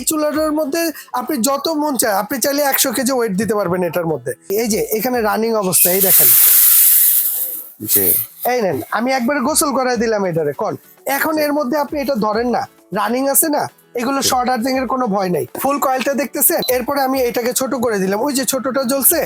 এই চুলাটার মধ্যে আপনি যত মন চায় আপনি চাইলে একশো কেজি ওয়েট দিতে পারবেন এটার মধ্যে। এই যে এখানে রানিং অবস্থা এই দেখেন। এই নেন আমি একবারে গোসল করাই দিলাম এটারে কোন। এখন এর মধ্যে আপনি এটা ধরেন না রানিং আছে না এগুলো শর্ট আর্থিং এর কোনো ভয় নাই। ফুল কয়েলটা দেখতেছেন? এরপরে আমি এটাকে ছোট করে দিলাম। ওই যে ছোটটা জ্বলছে।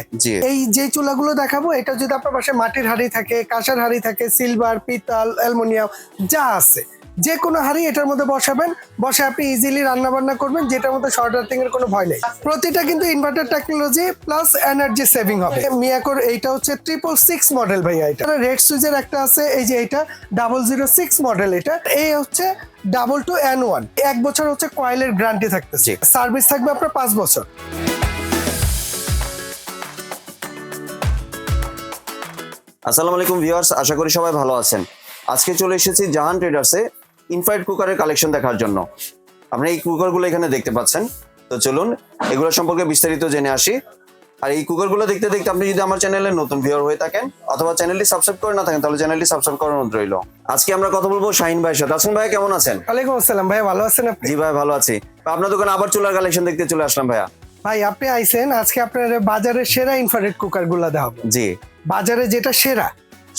এই যে চুলাগুলো দেখাবো এটা যদি আপনার পাশে মাটির হাড়ি থাকে কাঁসার হাড়ি থাকে সিলভার পিতল অ্যালুমিনিয়াম যা আছে। যে কোনো হাড়ি এটার মধ্যে বসাবেন বসে আপনি ইজিলি রান্না বান্না করবেন যেটার মধ্যে শর্ট আর্থিং এর কোনো ভয় নেই। প্রতিটা কিন্তু inverter technology plus energy saving হবে। মিয়াকোর এইটা হচ্ছে ট্রিপল সিক্স মডেল ভাইয়া এটা। রেড সুইচের একটা আছে এই যে এটা ডাবল জিরো সিক্স মডেল এটা। এই হচ্ছে ডাবল টু এন ওয়ান এক বছর হচ্ছে কয়েলের গ্যারান্টি থাকতেছে। সার্ভিস থাকবে আপনার পাঁচ বছর। আসসালামু আলাইকুম ভিউয়ার্স আশা করি সবাই ভালো আছেন। আজকে চলে এসেছি জাহান ট্রেডার্সে ইনফ্রাইড কুকারের কালেকশন দেখার জন্য। আপনি এই কুকারগুলো এখানে দেখতে পাচ্ছেন। তো চলুন এগুলো সম্পর্কে বিস্তারিত জেনে আসি। আর এই কুকারগুলো দেখতে দেখতে আপনি যদি আমার চ্যানেলে নতুন ভিউয়ার হয়ে থাকেন অথবা চ্যানেলটি সাবস্ক্রাইব করে না থাকেন তাহলে চ্যানেলটি সাবস্ক্রাইব করার অনুরোধ রইল। আজকে আমরা কথা বলব শাহিন ভাইয়ের সাথে। আসুন ভাই কেমন আছেন? ওয়ালাইকুম আসসালাম ভাই ভালো আছেন আপনি? জি ভাই ভালো আছি। আপনার দোকানে আবার চুলার কালেকশন দেখতে চলে আসলাম ভাইয়া। ভাই আপনি আইছেন আজকে আপনার বাজারের সেরা ইনফ্রারেড কুকারগুলা দেখাবো। জি। বাজারে যেটা সেরা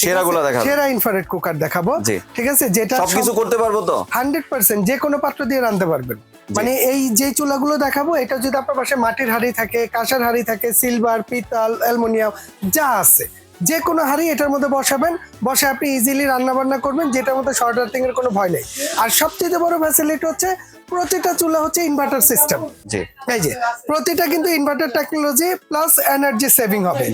সেরাগুলো দেখাবো। সেরা ইনফ্রারেড কুকার দেখাবো। ঠিক আছে? যেটা সবকিছু করতে পারব তো? হান্ড্রেড পার্সেন্ট যে কোনো পাত্র দিয়ে রাঁধতে পারবেন। মানে এই যে চুলাগুলো দেখাবো এটা যদি আপনার পাশে মাটির হাড়ি থাকে কাঁসার হাড়ি থাকে সিলভার পিতল অ্যালুমিনিয়াম যা আছে যে কোনো হাড়ি এটার মধ্যে বসাবেন বসে আপনি ইজিলি রান্না বান্না করবেন যেটার মধ্যে শর্ট আর্থিং এর কোনো ভয় নেই। আর সবচেয়ে বড় ফ্যাসিলিটি হচ্ছে প্রতিটা চুলা হচ্ছে ইনভার্টার সিস্টেম এই যে প্রতিটা কিন্তু inverter technology plus energy saving হবে।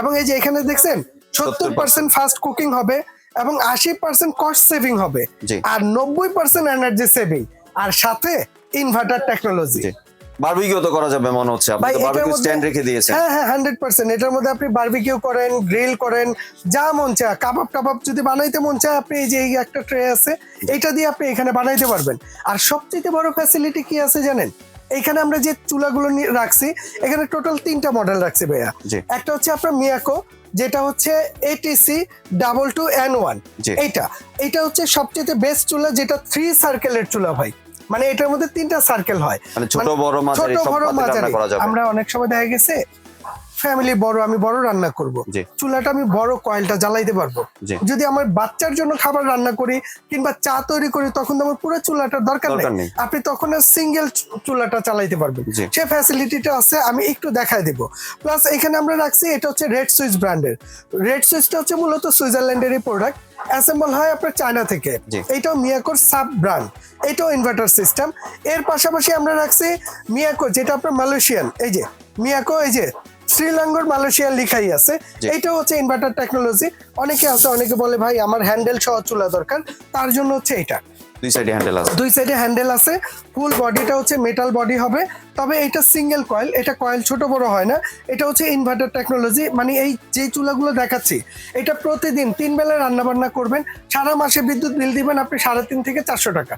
এবং এই যে এখানে দেখছেন সত্তর পার্সেন্ট ফাস্ট কুকিং হবে এবং আশি পার্সেন্ট কস্ট সেভিং হবে। আর নব্বই পার্সেন্ট এনার্জি সেভিং আর সাথে ইনভার্টার টেকনোলজি বারবিকিউ তো করা যাবে মনে হচ্ছে। আপনি তো বারবিকিউ স্ট্যান্ড রেখে দিয়েছেন। হ্যাঁ হ্যাঁ হান্ড্রেড পার্সেন্ট এটার মধ্যে আপনি বারবিকিউ করেন গ্রিল করেন যা মন চায়। কাবাব টাবাব যদি বানাইতে মন চায় আপনি এই যে এই একটা ট্রে আছে এটা দিয়ে আপনি এখানে বানাইতে পারবেন। আর সবচেয়ে বড় ফ্যাসিলিটি কি আছে জানেন? এখানে আমরা যে চুলাগুলো রাখছি এখানে টোটাল তিনটা মডেল রাখছি ভাইয়া। একটা হচ্ছে আপনার মিয়াকো যেটা হচ্ছে ATC double two in one এইটা এটা হচ্ছে সবচেয়ে বেস্ট চুলা যেটা থ্রি সার্কেলের চুলা ভাই। মানে এটার মধ্যে তিনটা সার্কেল হয়। মানে ছোট বড় মাঝারি ছোট বড় মাঝারি আমরা অনেক সময় দেখা গেছে ফ্যামিলি বড় আমি বড় রান্না করব। চুলাটা আমি বড় কয়েলটা জ্বালাইতে পারব। যদি আমার বাচ্চার জন্য খাবার রান্না করি কিংবা চা তৈরি করি তখন তো আমার পুরো চুলাটার দরকার নেই। আপনি তখন সিঙ্গেল চুলাটা চালাইতে পারবেন। সে ফ্যাসিলিটিটা আছে আমি একটু দেখাই দিব। প্লাস এখানে আমরা রাখছি এটা হচ্ছে রেড সুইচ ব্র্যান্ডের রেড সুইচটা হচ্ছে মূলত সুইজারল্যান্ডেরই প্রোডাক্ট অ্যাসেম্বল হয় আপনার চায়না থেকে। জি। এইটাও মিয়াকোর সাব ব্র্যান্ড এটাও ইনভার্টার সিস্টেম এর পাশাপাশি আমরা রাখছি মিয়াকো যেটা আপনার মালয়েশিয়ান এই যে মিয়াকো এই যে শ্রীলঙ্কার মালয়েশিয়ান লিখাই আছে। এটা হচ্ছে ইনভার্টার টেকনোলজি অনেকে আছে অনেকে বলে ভাই আমার হ্যান্ডেল সহ চুলা দরকার। তার জন্য হচ্ছে এটা দুই সাইডে হ্যান্ডেল আছে। দুই সাইডে হ্যান্ডেল আছে। ফুল বডিটা হচ্ছে মেটাল বডি হবে। তবে এটা সিঙ্গেল কয়েল এটা কয়েল ছোট বড় হয় না। এটা হচ্ছে ইনভার্টার টেকনোলজি মানে এই যে চুলাগুলো দেখাচ্ছি এটা প্রতিদিন তিন বেলা রান্না বান্না করবেন। সারা মাসে বিদ্যুৎ বিল দিবেন আপনি সাড়ে তিন থেকে চারশো টাকা।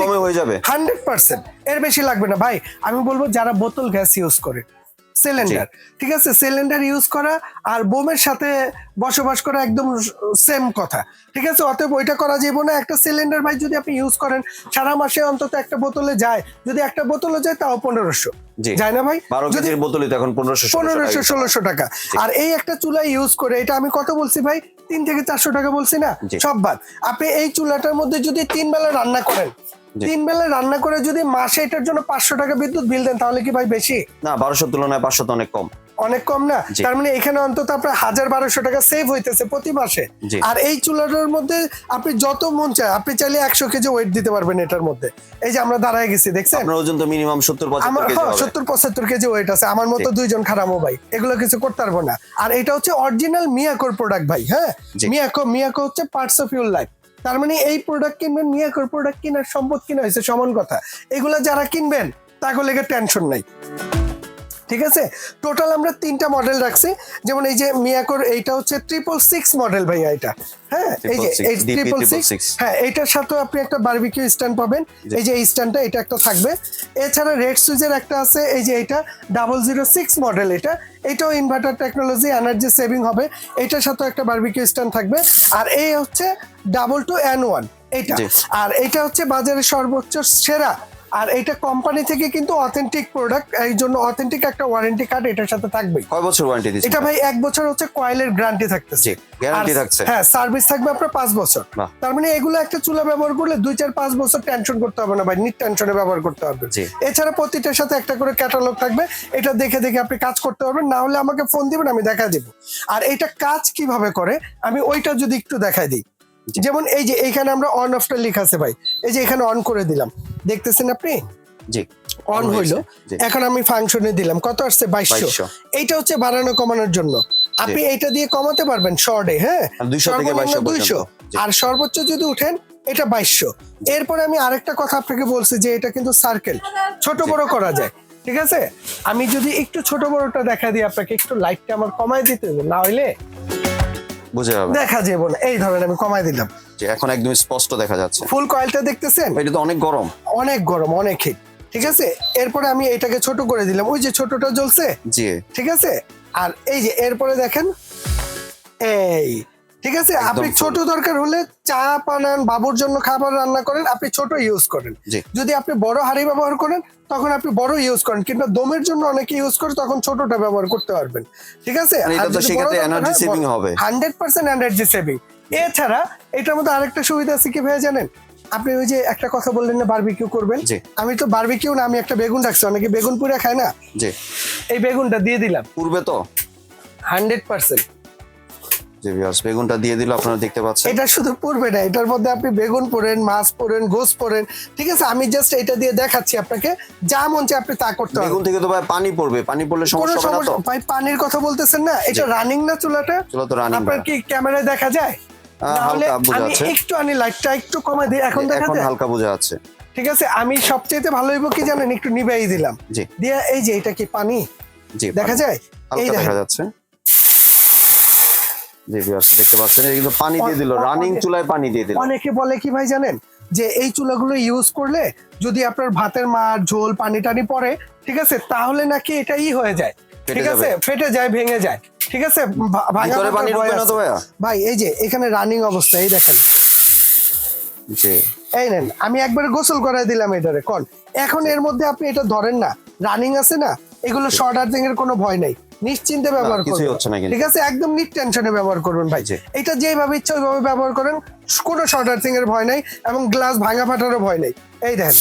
কমে হয়ে যাবে? হান্ড্রেড পার্সেন্ট এর বেশি লাগবে না। ভাই আমি বলব যারা বোতল গ্যাস ইউজ করে সিলিন্ডার ঠিক আছে? সিলিন্ডার ইউজ করা আর বোমের সাথে বসবাস করা একদম সেম কথা। ঠিক আছে? অতএব ওইটা করা যাবে না। একটা সিলিন্ডার ভাই যদি আপনি ইউজ করেন সারা মাসে অন্তত একটা বোতলে যায়। যদি একটা বোতলে যায় তাও পনেরোশো। যায় না ভাই? বারো কেজির বোতলই তো এখন পনেরোশো পনেরোশো ষোলোশো টাকা। আর এই একটা চুলা ইউজ করে এটা আমি কত বলছি ভাই? তিন থেকে চারশো টাকা বলছি না। সব বাদ। আপনি এই চুলাটার মধ্যে যদি তিন বেলা রান্না করেন। তিন বেলা রান্না করে যদি মাসে এটার জন্য পাঁচশো টাকা বিদ্যুৎ বিল দেন তাহলে কি ভাই বেশি? না বারোশো তুলনায় পাঁচশো তো অনেক কম। অনেক কম না? তার মানে এখানে অন্তত আপনার হাজার বারোশো টাকা সেভ হইতেছে প্রতি মাসে। আর এই চুলাটার মধ্যে আপনি যত মন চায় আপনি চাইলে একশো কেজি ওয়েট দিতে পারবেন এটার মধ্যে। এই যে আমরা দাঁড়ায় গেছি দেখছেন? ওজন তো মিনিমাম সত্তর হবে। সত্তর পঁচাত্তর কেজি ওয়েট আছে। আমার মতো দুইজন খারাপও ভাই এগুলো কিছু করতে পারব না। আর এটা হচ্ছে অরিজিনাল মিয়াকোর প্রোডাক্ট ভাই হ্যাঁ। মিয়াকো মিয়াকো হচ্ছে পার্টস অফ ইউর লাইফ তার মানে এই প্রোডাক্ট কিনবেন মিয়াকোর প্রোডাক্ট কেনার সম্পদ কিনা হয়েছে সমান কথা। এগুলো যারা কিনবেন তাকে লেগে টেনশন নাই। ঠিক আছে? টোটাল আমরা তিনটা মডেল রাখছি। যেমন এই যে মিয়াকোর এইটা হচ্ছে ট্রিপল সিক্স মডেল ভাইয়া এটা। হ্যাঁ? এই যে 666, এই DP ট্রিপল সিক্স হ্যাঁ এটার সাথেও আপনি একটা বারবিকিউ স্ট্যান্ড পাবেন। এই যে এই স্ট্যান্ডটা এটা একটা থাকবে। এছাড়া রেড সুইচের একটা আছে এই যে এটা ডাবল জিরো সিক্স মডেল এটা। এটাও ইনভার্টার টেকনোলজি এনার্জি সেভিং হবে। এটার সাথেও একটা বারবিকিউ স্ট্যান্ড থাকবে। আর এই হচ্ছে ডাবল টু এন ওয়ান এইটা। জি। আর এটা হচ্ছে বাজারে সর্বোচ্চ সেরা আর এটা কোম্পানি থেকে কিন্তু অথেন্টিক প্রোডাক্ট এই জন্য অথেন্টিক একটা ওয়ারেন্টি কার্ড এটার সাথে থাকবেই। কয় বছর ওয়ারেন্টি দিচ্ছেন? এটা ভাই এক বছর হচ্ছে কয়েলের গ্যারান্টি থাকতেছে। গ্যারান্টি থাকছে। হ্যাঁ সার্ভিস থাকবে আপনার পাঁচ বছর। তার মানে এগুলো একটা চুলা ব্যবহার করলে দুই চার পাঁচ বছর টেনশন করতে হবে না ভাই নিট টেনশনে ব্যবহার করতে হবে। এছাড়া প্রতিটার সাথে একটা করে ক্যাটালগ থাকবে এটা দেখে দেখে আপনি কাজ করতে পারবেন না হলে আমাকে ফোন দিবেন আমি দেখা দিব। আর এটা কাজ কীভাবে করে আমি ওইটা যদি একটু দেখাই দিই। যেমন এই যে এইখানে আমরা অন অফটা লেখা আছে ভাই। এই যে এখানে অন করে দিলাম। দেখতেছেন আপনি? জি। অন হইল। এখন আমি ফাংশনে দিলাম। কত আসছে? বাইশশো। 2200 এইটা হচ্ছে বাড়ানো কমানোর জন্য। আপনি এইটা দিয়ে কমাতে পারবেন শর্টে হ্যাঁ? 200 থেকে 2200 দুইশো। আর সর্বোচ্চ যদি উঠেন এটা বাইশশো। এরপরে আমি আরেকটা কথা আপনাকে বলছি যে এটা কিন্তু সার্কেল ছোট বড় করা যায়। ঠিক আছে? আমি যদি একটু ছোট বড়টা দেখা দিই আপনাকে একটু লাইটটা আমার কমাই দিতে হবে। না হইলে বুঝে যাবে। দেখা যাবে না এই ধরেন আমি কমাই দিলাম। যে এখন একদম স্পষ্ট দেখা যাচ্ছে। ফুল কয়েলটা দেখতেছেন? এটা তো অনেক গরম। অনেক গরম অনেক হিট ঠিক আছে? এরপরে আমি এটাকে ছোট করে দিলাম। ওই যে ছোটটা জ্বলছে? জি। ঠিক আছে? আর এই যে এরপরে দেখেন এই ঠিক আছে? আপনি ছোট দরকার হলে চা বানান বাবুর জন্য খাবার রান্না করেন আপনি ছোট ইউজ করেন। যদি আপনি বড় হাঁড়ি ব্যবহার করেন তখন আপনি বড় ইউজ করেন কিন্তু দমের জন্য অনেকে ইউজ করে তখন ছোটটা ব্যবহার করতে পারবেন। ঠিক আছে? হবে। হান্ড্রেড পার্সেন্ট এনার্জি সেভিং এছাড়া এটার মধ্যে আরেকটা সুবিধা আছে কি ভাইয়া জানেন? আপনি ওই যে একটা কথা বললেন না বারবিকিউ করবেন। আমি তো বারবিকিউ না আমি একটা বেগুন রাখছি অনেকে বেগুন পুরা খায় না? এই বেগুনটা দিয়ে দিলাম। পূর্বে তো? হান্ড্রেড পার্সেন্ট জি ভিউয়ার্স বেগুনটা দিয়ে দিল আপনারা দেখতে পাচ্ছেন। এটা শুধু পড়বে না এটার মধ্যে আপনি বেগুন পোড়েন মাছ পোড়েন গোস পোড়েন। ঠিক আছে আমি জাস্ট এটা দিয়ে দেখাচ্ছি আপনাকে যা মন চায় আপনি তা করতে বেগুন থেকে তো ভাই পানি পড়বে পানি পড়লে সমস্যা হবে না তো? ভাই পানির কথা বলতেছেন না এটা রানিং না চুলাটা? চলো তো রানিং আপনার কি ক্যামেরায় দেখা যায়? তাহলে আমি একটু আনি লাইটটা একটু কমে দিই এখন দেখা এখন হালকা বোঝা যাচ্ছে ঠিক আছে আমি সবচেয়ে ভালো হইব কি জানেন একটু নিবাই দিলাম। জি। দিয়ে এই যে এটা কি পানি? জি দেখা যায়? এই দেখা যাচ্ছে। জি ভিউয়ার্স দেখতে পাচ্ছেন এটা কিন্তু পানি দিয়ে দিল রানিং চুলায় পানি দিয়ে দিল। অনেকে বলে কি ভাই জানেন যে এই চুলাগুলো ইউজ করলে যদি আপনার ভাতের মার ঝোল পানি টানি পড়ে ঠিক আছে তাহলে নাকি এটা ই হয়ে যায়। ঠিক আছে ফেটে যায় ভেঙে যায়। ঠিক আছে ভিতরে পানি ঢুকবে না তো ভাইয়া? ভাই এই যে এখানে রানিং অবস্থা এই দেখেন। জি। এই নেন আমি একবার গোসল করাই দিলাম এটারে কোন? এখন এর মধ্যে আপনি এটা ধরেন না রানিং আছে না এগুলো শর্ট আর্থিং এর কোনো ভয় নাই। নিশ্চিন্তে ব্যবহার করুন হচ্ছে না ঠিক আছে? একদম নিট টেনশনে ব্যবহার করুন ভাই। এটা যেভাবে ইচ্ছা ওইভাবে ব্যবহার করেন কোনো শর্ট আর্থিং এর ভয় নাই এবং গ্লাস ভাঙা ফাটারও ভয় নেই। এই দেখেন।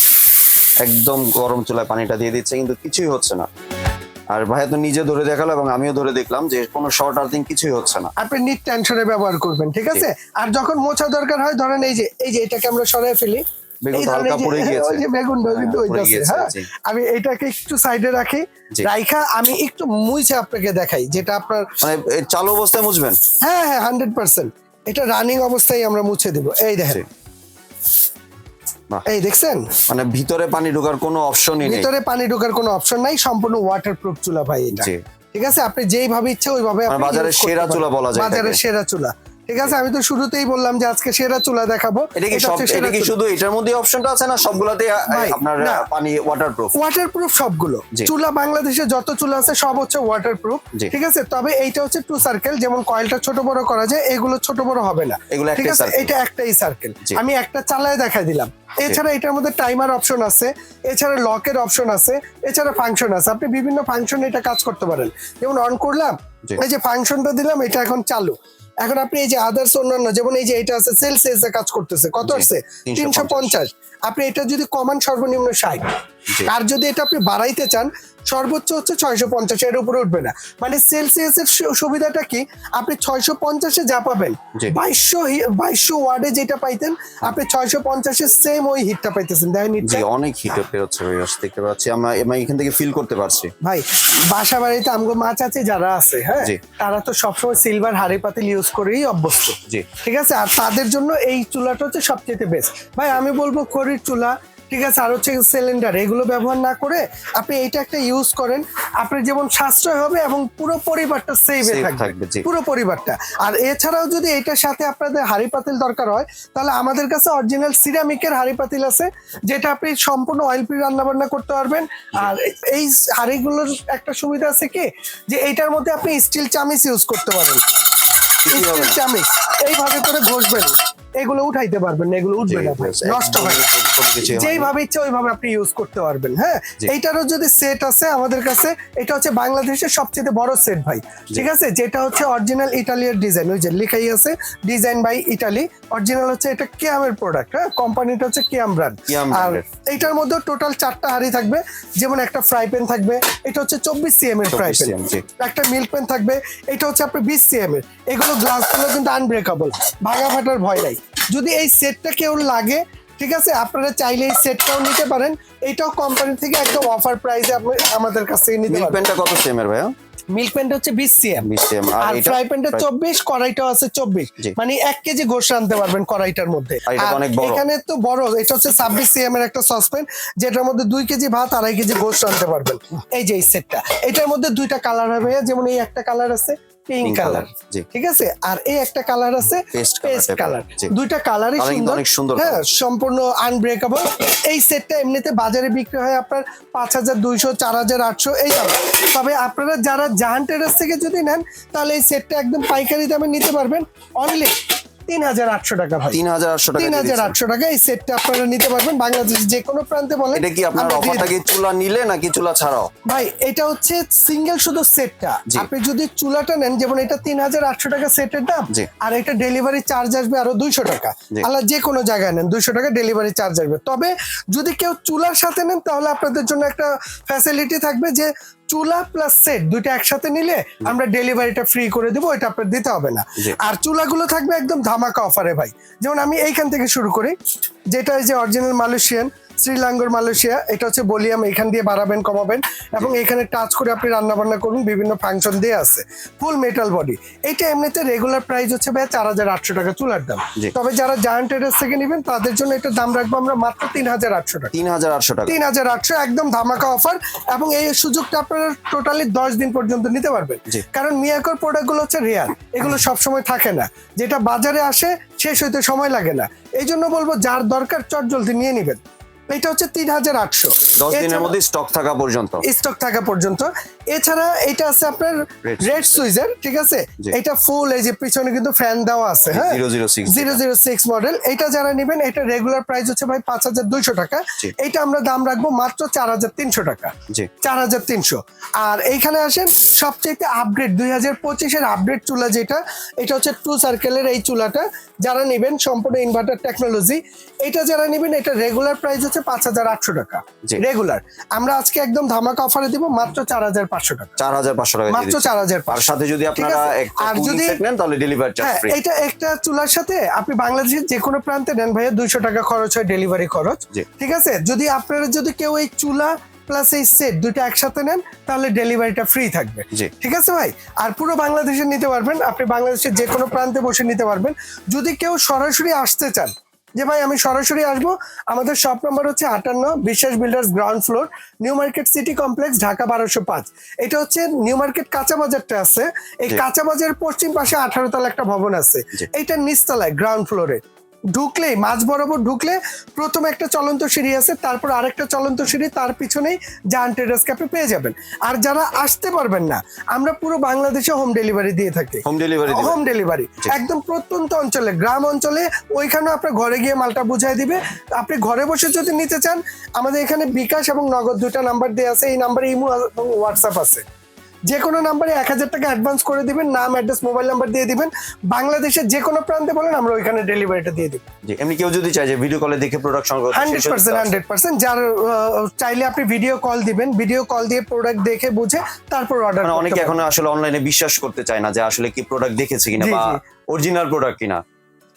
একদম গরম চুলায় পানিটা দিয়ে দিচ্ছে কিন্তু কিছুই হচ্ছে না। আর ভাইয়া তো নিজে ধরে দেখাল এবং আমিও ধরে দেখলাম যে কোনো শর্ট আর্থিং কিছুই হচ্ছে না। আপনি নিট টেনশনে ব্যবহার করবেন ঠিক আছে? আর যখন মোছা দরকার হয় ধরেন এই যে এই যে এটাকে আমরা সরাই ফেলি হালকা পড়ে গিয়েছে। ওই যে হ্যাঁ, হ্যাঁ? আমি এটাকে একটু সাইডে রাখি। রাইখা আমি একটু মুইছে আপনাকে দেখাই যেটা আপনার মানে চালু অবস্থায় মুছবেন? হ্যাঁ হ্যাঁ হান্ড্রেড পার্সেন্ট এটা রানিং অবস্থায় আমরা মুছে দিব। এই দেখেন। এই দেখছেন? মানে ভিতরে পানি ঢোকার কোনো অপশনই নেই। ভিতরে পানি ঢোকার কোনো অপশন নাই সম্পূর্ণ ওয়াটার প্রুফ চুলা ভাই এটা। ঠিক আছে? আপনি যেইভাবে ইচ্ছা ওইভাবে আপনি বাজারের সেরা চুলা বলা যায় বাজারের সেরা চুলা। ঠিক আছে আমি তো শুরুতেই বললাম যে আজকে সেরা চুলা দেখাবো। এটা কি সব এটা কি শুধু এটার মধ্যে অপশনটা আছে না সবগুলাতে আপনার পানি ওয়াটারপ্রুফ ওয়াটার প্রুফ সবগুলো চুলা বাংলাদেশে যত চুলা আছে সব হচ্ছে ওয়াটার প্রুফ ঠিক আছে তবে এইটা হচ্ছে টু সার্কেল যেমন কয়েলটা ছোট বড় করা যায় এগুলো ছোট বড় হবে না। এগুলো ঠিক আছে এটা একটাই সার্কেল আমি একটা চালায় দেখা দিলাম। এছাড়া এটার মধ্যে টাইমার অপশন আছে এছাড়া লকের অপশন আছে এছাড়া ফাংশন আছে। আপনি বিভিন্ন ফাংশন এটা কাজ করতে পারেন। যেমন অন করলাম এই যে ফাংশনটা দিলাম এটা এখন চালু। এখন আপনি এই যে আদার্স অন্যান্য যেমন এই যে এটা আছে সেলস কাজ করতেছে কত আছে তিনশো পঞ্চাশ। আপনি এটা যদি কমান সর্বনিম্ন ষাট। আর যদি এটা আপনি বাড়াইতে চান সর্বোচ্চ হচ্ছে ছয়শো পঞ্চাশ এর উপরে উঠবে না। মানে সেলসিয়াস এর সুবিধাটা কি? আপনি ছয়শো পঞ্চাশে যা পাবেন। বাইশশো বাইশশো ওয়ার্ডে যেটা পাইতেন আপনি ছয়শো পঞ্চাশে সেম ওই হিটটা পাইতেছেন। দেখেন জি অনেক হিট ভিউয়ার্স দেখতে পাচ্ছি। আমরা আমি এখান থেকে ফিল করতে পারছি। ভাই বাসা বাড়িতে আমগো মাছ আছে যারা আছে হ্যাঁ? তারা তো সবসময় সিলভার হাড়ি পাতিল ইউজ করেই অভ্যস্ত। ঠিক আছে? আর তাদের জন্য এই চুলাটা হচ্ছে সবচেয়ে বেস্ট ভাই আমি বলব খড়ির চুলা ঠিক আছে আর হচ্ছে সিলিন্ডার এগুলো ব্যবহার না করে আপনি এইটা একটা ইউজ করেন। আপনার যেমন সাশ্রয় হবে এবং পুরো পরিবারটা সেভে থাকবে। পুরো পরিবারটা। আর এছাড়াও যদি এটার সাথে আপনাদের হাড়ি পাতিল দরকার হয় তাহলে আমাদের কাছে অরিজিনাল সিরামিকের হাড়ি পাতিল আছে যেটা আপনি সম্পূর্ণ অয়েল ফ্রি রান্না বান্না করতে পারবেন। আর এই হাড়িগুলোর একটা সুবিধা আছে কি? যে এইটার মধ্যে আপনি স্টিল চামিচ ইউজ করতে পারেন। স্টিল চামিচ এইভাবে করে ঘষবেন। এগুলো উঠাইতে পারবেন না এগুলো উঠবে না। নষ্ট হয় যেইভাবে ইচ্ছা ওইভাবে আপনি ইউজ করতে পারবেন হ্যাঁ? এইটারও যদি সেট আছে আমাদের কাছে এটা হচ্ছে বাংলাদেশের সবচেয়ে বড় সেট ভাই ঠিক আছে? যেটা হচ্ছে অরিজিনাল ইটালিয়ার ডিজাইন ওই যে লেখাই আছে ডিজাইন বাই ইটালি অরিজিনাল হচ্ছে এটা কিয়ামের প্রোডাক্ট হ্যাঁ? কোম্পানিটা হচ্ছে কিয়াম ব্র্যান্ড আর এইটার মধ্যে টোটাল চারটা হাড়ি থাকবে যেমন একটা ফ্রাই প্যান থাকবে এটা হচ্ছে চব্বিশ সিএম এর ফ্রাই 24 cm, জি। প্যান একটা মিল্ক প্যান থাকবে এটা হচ্ছে আপনার বিশ সিএম এর এগুলো গ্লাসগুলো কিন্তু আনব্রেকেবল ভাঙা ফাটার ভয় নাই। যদি এই সেটটা কেউ লাগে ঠিক আছে? আপনারা চাইলে এই সেটটাও নিতে পারেন। এটাও কোম্পানি থেকে একদম অফার প্রাইসে আপনি আমাদের কাছ থেকে নিতে পারবেন। প্যানটা কত সেমের ভাইয়া? মিল্ক প্যানটা হচ্ছে বিশ সিএম 20 cm আর ফ্রাই প্যানটা fry- চব্বিশ কড়াইটাও আছে চব্বিশ। মানে এক কেজি গোশ আনতে পারবেন কড়াইটার মধ্যে। এটা অনেক বড়। এখানে তো বড় এটা হচ্ছে ছাব্বিশ সিএম এর একটা সসপ্যান যেটার মধ্যে দুই কেজি ভাত আড়াই কেজি গোশ আনতে পারবেন। এই যে এই সেটটা এটার মধ্যে দুইটা কালার হবে যেমন এই একটা কালার আছে। পিঙ্ক কালার ঠিক আছে? আর এই একটা কালার আছে পেস্ট কালার দুইটা কালারই সুন্দর। অনেক সুন্দর হ্যাঁ সম্পূর্ণ আনব্রেকেবল এই সেটটা এমনিতে বাজারে বিক্রি হয় আপনার পাঁচ হাজার দুইশো চার হাজার আটশো এই দাম তবে আপনারা যারা জাহান টেরাস থেকে যদি নেন তাহলে এই সেটটা একদম পাইকারি দামে নিতে পারবেন। অনলি তিন হাজার আটশো টাকা ভাই। তিন হাজার আটশো টাকা তিন হাজার আটশো টাকা এই সেটটা আপনারা নিতে পারবেন। বাংলাদেশের যে কোনো প্রান্তে বলেন এটা কি আপনার অফারটা কি চুলা নিলে নাকি চুলা ছাড়াও? ভাই এটা হচ্ছে সিঙ্গেল শুধু সেটটা আপনি যদি চুলাটা নেন যেমন এটা তিন হাজার আটশো টাকা সেটের দাম আর এটা ডেলিভারি চার্জ আসবে আরও দুইশো টাকা। আল্লাহ যে কোনো জায়গায় নেন দুইশো টাকা ডেলিভারি চার্জ আসবে। তবে যদি কেউ চুলার সাথে নেন তাহলে আপনাদের জন্য একটা ফ্যাসিলিটি থাকবে যে চুলা প্লাস সেট দুইটা একসাথে নিলে আমরা ডেলিভারিটা ফ্রি করে দেবো এটা আপনার দিতে হবে না। আর চুলাগুলো থাকবে একদম ধামাকা অফারে ভাই। যেমন আমি এইখান থেকে শুরু করি যেটা এই যে অরিজিনাল মালয়েশিয়ান শ্রীলঙ্কার মালয়েশিয়া এটা হচ্ছে বলিয়াম এখান দিয়ে বাড়াবেন কমাবেন এবং এখানে টাচ করে আপনি রান্না বান্না করুন বিভিন্ন ফাংশন দিয়ে আছে। ফুল মেটাল বডি এটা এমনিতে রেগুলার প্রাইস হচ্ছে ভাই চার হাজার আটশো টাকা চুলার দাম। তবে যারা জায়ান্ট ট্রেডার্স থেকে নেবেন তাদের জন্য এটার দাম রাখব আমরা মাত্র তিন হাজার আটশো টাকা। তিন হাজার আটশো টাকা। তিন হাজার আটশো একদম ধামাকা অফার এবং এই সুযোগটা আপনারা টোটালি দশ দিন পর্যন্ত নিতে পারবেন। কারণ মিয়াকর প্রোডাক্টগুলো হচ্ছে রেয়ার এগুলো সবসময় থাকে না। যেটা বাজারে আসে শেষ হইতে সময় লাগে না। এই জন্য বলব যার দরকার চট জলদি নিয়ে নেবেন। এটা হচ্ছে তিন হাজার আটশো। দশ দিনের মধ্যে স্টক থাকা পর্যন্ত। স্টক থাকা পর্যন্ত। এছাড়া এটা আছে আপনার রেড সুইজার ঠিক আছে? এটা ফুল এই যে পিছনে কিন্তু ফ্যান দেওয়া আছে হ্যাঁ? জিরো জিরো সিক্স মডেল এটা যারা নেবেন এটা রেগুলার প্রাইস হচ্ছে ভাই পাঁচ হাজার দুইশো টাকা। এটা আমরা দাম রাখব মাত্র চার হাজার তিনশো টাকা। চার হাজার তিনশো। আর এইখানে আসেন সবচেয়ে আপগ্রেড দুই হাজার পঁচিশের আপগ্রেড চুলা যেটা এটা হচ্ছে টু সার্কেলের এই চুলাটা। যারা নেবেন সম্পূর্ণ ইনভার্টার টেকনোলজি এটা যারা নেবেন এটা রেগুলার প্রাইস হচ্ছে পাঁচ হাজার আটশো টাকা রেগুলার আমরা আজকে একদম ধামাকা অফারে দিব মাত্র চার হাজার পাঁচশো টাকা। চার হাজার পাঁচশো টাকা মাত্র চার হাজার আর সাথে যদি আপনারা আর যদি- নেন তাহলে ডেলিভারি চার্জ হ্যাঁ ফ্রি এটা একটা চুলার সাথে আপনি বাংলাদেশের যে কোনো প্রান্তে নেন ভাইয়া দুইশো টাকা খরচ হয় ডেলিভারি খরচ। ঠিক আছে? যদি আপনারা যদি কেউ এই চুলা প্লাস এই সেট দুইটা একসাথে নেন তাহলে ডেলিভারিটা ফ্রি থাকবে। ঠিক আছে ভাই? আর পুরো বাংলাদেশে নিতে পারবেন আপনি বাংলাদেশের যে কোনো প্রান্তে বসে নিতে পারবেন। যদি কেউ সরাসরি আসতে চান যে ভাই আমি সরাসরি আসব। আমাদের শপ নাম্বার হচ্ছে আটান্ন Biswas builders ground floor new market city complex Dhaka বারোশো পাঁচ। এটা হচ্ছে নিউ মার্কেট কাঁচা বাজারটা আছে। এই কাঁচা বাজারের পশ্চিম পাশে আঠারো তলা একটা ভবন আছে। এইটার এইটা নিচতলায় গ্রাউন্ড ফ্লোরে ঢুকলেই মাঝ বরাবর ঢুকলে প্রথমে একটা চলন্ত সিঁড়ি আছে তারপর আরেকটা চলন্ত সিঁড়ি তার পিছনেই জায়ান্ট ট্রেডার্সকে আপনি পেয়ে যাবেন। আর যারা আসতে পারবেন না আমরা পুরো বাংলাদেশে হোম ডেলিভারি দিয়ে থাকি। হোম ডেলিভারি হোম ডেলিভারি একদম প্রত্যন্ত অঞ্চলে গ্রাম অঞ্চলে ওইখানেও আপনার ঘরে গিয়ে মালটা বুঝাই দিবে। আপনি ঘরে বসে যদি নিতে চান আমাদের এখানে বিকাশ এবং নগদ দুটা নাম্বার দেওয়া আছে এই নাম্বারে ইমো এবং হোয়াটসঅ্যাপ আছে। যে কোনো নাম্বারে এক হাজার টাকা অ্যাডভান্স করে দিবেন নাম অ্যাড্রেস মোবাইল নাম্বার দিয়ে দিবেন। বাংলাদেশের যে কোনো প্রান্তে বলেন আমরা ওইখানে ডেলিভারিটা দিয়ে দিব। জি এমনি কেউ যদি চায় যে ভিডিও কলে দেখে প্রোডাক্ট সংগ্রহ করতে, হান্ড্রেড পার্সেন্ট। হান্ড্রেড পার্সেন্ট যার চাইলে আপনি ভিডিও কল দিবেন ভিডিও কল দিয়ে প্রোডাক্ট দেখে বুঝে তারপর অর্ডার মানে অনেকে এখন আসলে অনলাইনে বিশ্বাস করতে চায় না যে আসলে কি প্রোডাক্ট দেখেছে কিনা বা অরিজিনাল প্রোডাক্ট কিনা।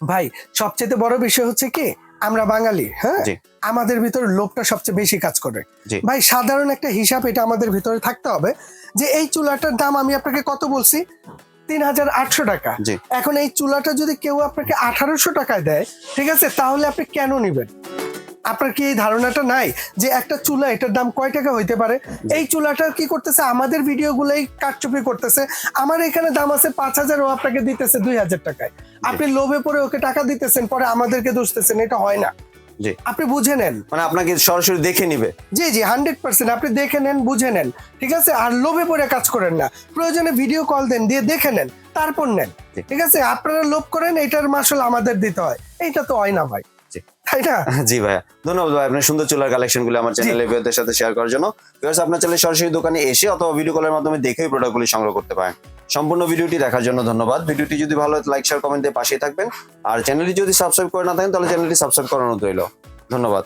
ভাই সবচেয়ে বড় বিষয় হচ্ছে কি? আমরা বাঙালি হ্যাঁ? আমাদের ভিতর লোকটা সবচেয়ে বেশি কাজ করে। ভাই সাধারণ একটা হিসাব এটা আমাদের ভিতরে থাকতে হবে যে এই চুলাটার দাম আমি আপনাকে কত বলছি? তিন হাজার আটশো টাকা। এখন এই চুলাটা যদি কেউ আপনাকে আঠারোশো টাকায় দেয় ঠিক আছে? তাহলে আপনি কেন নেবেন? আপনার কি এই ধারণাটা নাই যে একটা চুলা এটার দাম কয় টাকা হইতে পারে? এই চুলাটা কি করতেছে? আমাদের ভিডিওগুলোই কাটচুপি করতেছে। আমার এখানে দাম আছে পাঁচ হাজার ও আপনাকে দিতেছে দুই হাজার টাকায়। আপনি লোভে পড়ে ওকে টাকা দিতেছেন পরে আমাদেরকে দোষতেছেন এটা হয় না। জি। আপনি বুঝে নেন। মানে আপনাকে সরাসরি দেখে নিবে। জি জি হান্ড্রেড পার্সেন্ট। আপনি দেখে নেন বুঝে নেন। ঠিক আছে? আর লোভে পড়ে কাজ করেন না। প্রয়োজনে ভিডিও কল দেন দিয়ে দেখে নেন তারপর নেন। ঠিক আছে? আপনারা লোভ করেন এটার মাসুল আমাদের দিতে হয়। এইটা তো হয় না ভাই। তাই না? জি ভাইয়া। ধন্যবাদ ভাই আপনার সুন্দর চুলার কালেকশনগুলো আমার চ্যানেলে ভিউয়ারদের সাথে শেয়ার করার জন্য। ভিউয়ার্স আপনার চ্যানেলে সরাসরি দোকানে এসে অথবা ভিডিও কলের মাধ্যমে দেখেই প্রোডাক্টগুলি সংগ্রহ করতে পারেন। সম্পূর্ণ ভিডিওটি দেখার জন্য ধন্যবাদ। ভিডিওটি যদি ভালো লাইক শেয়ার কমেন্ট দিয়ে পাশেই থাকবেন। আর চ্যানেলটি যদি সাবস্ক্রাইব করে না থাকেন তাহলে চ্যানেলটি সাবস্ক্রাইব করানো রইল। ধন্যবাদ।